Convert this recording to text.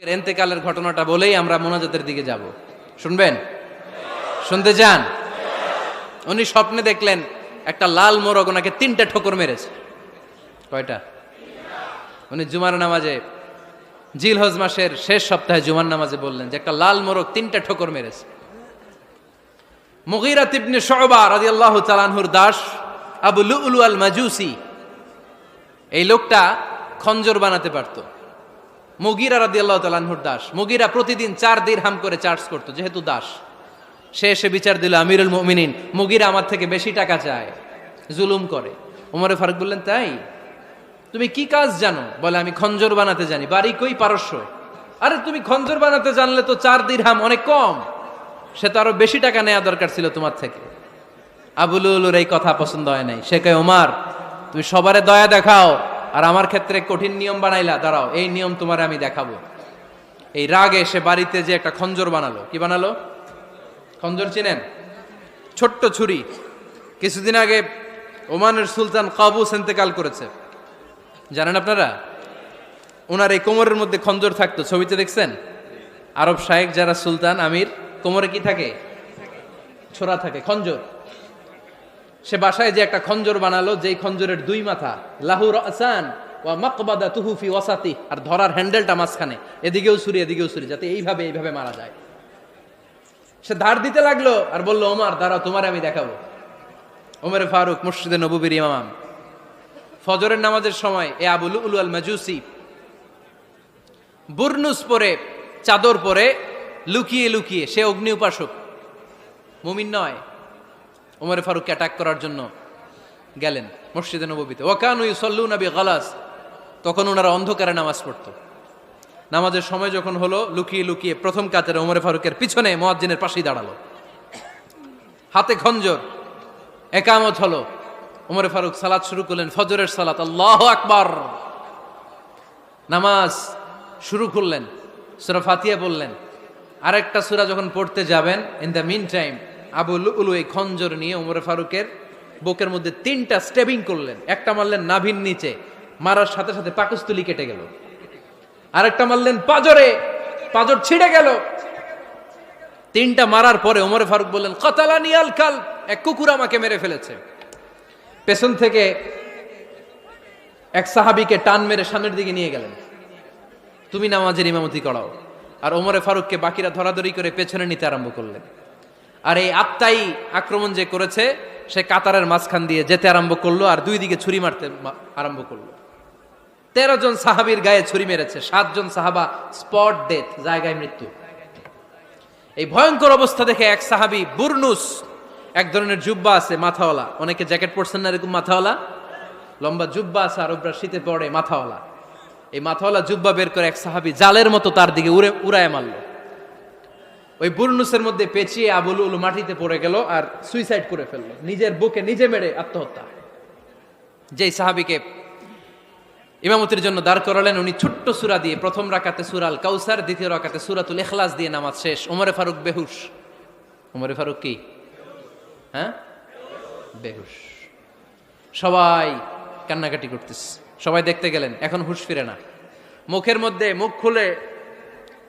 এন্তেকালের ঘটনাটা বলেই আমরা মোনাজাতের দিকে যাব। শুনবেন? শুনতে চান? উনি স্বপ্নে দেখলেন একটা লাল মোরগ ওনাকে তিনটা ঠোকর মেরেছে। কয়টা? উনি জুমার নামাজে জিল হজ মাসের শেষ সপ্তাহে জুমার নামাজে বললেন যে একটা লাল মোরগ তিনটা ঠোকর মেরেছে। মুগিরা তিবনে শোবা রাদিয়াল্লাহু চালানহুর দাস, আবু লুলু আল মাজুসি এই লোকটা খঞ্জর বানাতে পারতো। মুগিরা রাদিয়াল্লাহু তাআলাহুর দাস। মুগিরা প্রতিদিন চার দিন হাম করে চার্জ করতো, যেহেতু দাস। সে এসে বিচার দিল, আমিরুল মুমিনিন, মুগিরা আমার থেকে বেশি টাকা চায়। জুলুম করে। উমরে ফারুক বললেন, তাই? তুমি কি কাজ জানো? বলে, আমি খঞ্জর বানাতে জানি। বাড়ি কই পারস্য? আরে, তুমি খঞ্জর বানাতে জানলে তো চার দিন হাম অনেক কম। সে তো আরও বেশি টাকা নেওয়া দরকার ছিল তোমার থেকে। আবুলুলুর এই কথা পছন্দ হয় নাই। সে কয়, ওমার, তুমি সবারে দয়া দেখাও। আর আমার ক্ষেত্রে কঠিন নিয়ম বানাইলা, দাঁড়াও, এই নিয়ম তোমারে আমি দেখাবো। এই রাগে সে বাড়িতে যে একটা খঞ্জর বানালো, কি বানালো? খঞ্জর চিনেন? ছোট্ট ছুরি। কিছুদিন আগে ওমানের সুলতান কাবুস ইন্তেকাল করেছে। জানেন আপনারা? ওনার এই কোমরের মধ্যে খঞ্জর থাকতো, ছবিতে দেখছেন? আরব শাহেক যারা সুলতান, আমির, কোমরে কি থাকে? ছোড়া থাকে, খঞ্জর। সে বাসায় যে একটা খঞ্জর বানালো, যেই খঞ্জরের দুই মাথা লাহুর আসান ওয়া মাকবাদা তুহুফি ওয়াসাতি, আর ধরার হ্যান্ডেলটা মাঝখানে, এদিকেও ছুরি এদিকেও ছুরি, যাতে এইভাবে এইভাবে মারা যায়। সে ধার দিতে লাগল আর বলল, ওমার, দাঁড়াও, তোমার আমি দেখাবো। ওমর ফারুক মুর্শিদে নবুবির ইমাম। ফজরের নামাজের সময়, এ আবুল উলু আল মাজুসি বুরনুস পরে, চাদর পরে লুকিয়ে লুকিয়ে, সে অগ্নি উপাসক। মুমিন নয় ওমর ফারুককে অ্যাটাক করার জন্য গেলেন মসজিদে নবীতে ওকানু ইসল্লু নবী গালাস তখন ওনারা অন্ধকারে নামাজ পড়তো। নামাজের সময় যখন হলো, লুকিয়ে লুকিয়ে প্রথম কাতারে ওমর ফারুকের পিছনে মোয়াজ্জিনের পাশেই দাঁড়াল। হাতে খঞ্জর। একামত হলো। ওমর ফারুক সালাত শুরু করলেন, ফজরের সালাত, আল্লাহ আকবার। নামাজ শুরু করলেন। সুরা ফাতিয়া বললেন। আরেকটা সুরা যখন পড়তে যাবেন ইন দ্য মিন টাইম আবু উলু খঞ্জর নিয়ে ওমর ফারুকের বুকের মধ্যে তিনটা স্টেবিং করলেন। একটা মারলেন নাভির নিচে, মারার সাথে সাথে পাকস্থলী কেটে গেল। আরেকটা মারলেন পাজরে, পাজর ছিঁড়ে গেল। তিনটা মারার পরে ওমর ফারুক বললেন কতালা নিয়াল কাল এক কুকুর আমাকে মেরে ফেলেছে। পেছন থেকে এক সাহাবিকে টান মেরে সামনের দিকে নিয়ে গেলেন। তুমি নামাজের ইমামতি করাও। আর ওমরে ফারুককে বাকিরা ধরাধরি করে পেছনে নিতে আরম্ভ করলেন। আর এই আত্মাই আক্রমণ যে করেছে, সে কাতারের মাঝখান দিয়ে যেতে আরম্ভ করল আর দুই দিকে ছুরি মারতে আরম্ভ করল। তেরো জন সাহাবির গায়ে ছুরি মেরেছে সাতজন সাহাবা স্পট ডেথ, জায়গায় মৃত্যু। এই ভয়ঙ্কর অবস্থা দেখে এক সাহাবি বুরনুস, এক ধরনের জুব্বা আছে, মাথাওয়ালা। অনেকে জ্যাকেট পরছেন না এরকম মাথাওয়ালা? লম্বা জুব্বা আছে আর ওপরা শীতে পড়ে মাথাওয়ালা। এই মাথাওয়ালা জুব্বা বের করে এক সাহাবি জালের মতো তার দিকে উড়ে উড়ায় মারল। ওই বুরনুসের মধ্যে পেঁচিয়ে আবুল উলু মাটিতে পড়ে গেল আর সুইসাইড করে ফেলল। নিজের বুকে নিজে মেরে আত্মহত্যা। যেই সাহাবিকে ইমামতির জন্য দাঁড় করালেন, উনি ছোট্ট সুরা দিয়ে প্রথম রাকাতে সুরাল কাউসার দ্বিতীয় রাকাতে সুরাতুল এখলাস দিয়ে নামাজ শেষ। ওমরে ফারুক বেহুশ। ওমরে ফারুক কি? হ্যাঁ? বেহুশ। সবাই কান্নাকাটি করতেছে। সবাই দেখতে গেলেন, এখন হুশ ফিরে না। মুখের মধ্যে মুখ খুলে